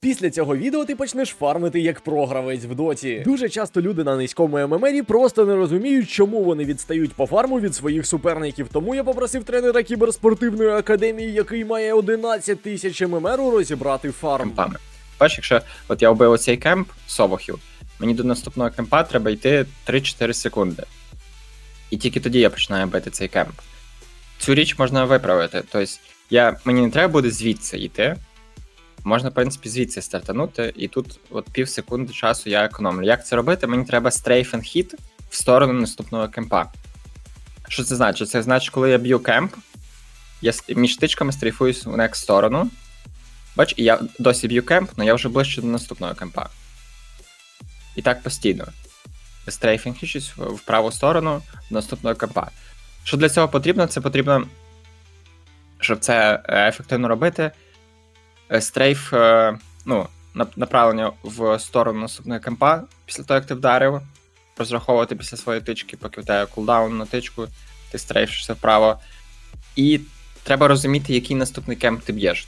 Після цього відео ти почнеш фармити як програвець в доті. Дуже часто люди на низькому ММРі просто не розуміють, чому вони відстають по фарму від своїх суперників. Тому я попросив тренера кіберспортивної академії, який має 11 тисяч ММРу, розібрати фарм. кемпами. Бачиш, якщо от я вбив оцей кемп Собохів, мені до наступного кемпа треба йти 3-4 секунди. І тільки тоді я починаю бити цей кемп. Цю річ можна виправити. Тобто, я, мені не треба буде звідси йти. Можна, в принципі, звідси стартанути, і тут от пів секунди часу я економлю. Як це робити? Мені треба стрейф and хіт в сторону наступного кемпа. Що це значить? Це значить, коли я б'ю кемп, я між тичками стрейфуюсь в next сторону, Бач, і я досі б'ю кемп, але я вже ближче до наступного кемпа. І так постійно. Стрейфінг в в праву сторону до наступного кемпа. Що для цього потрібно? Це потрібно, щоб це е, ефективно робити. Е, Стрейф, е, ну, направлення в сторону наступного кемпа після того, як ти вдарив. Розраховувати після своєї тички, поки в тебе кулдаун на тичку, ти стрейфишся вправо. І треба розуміти, який наступний кемп ти б'єш.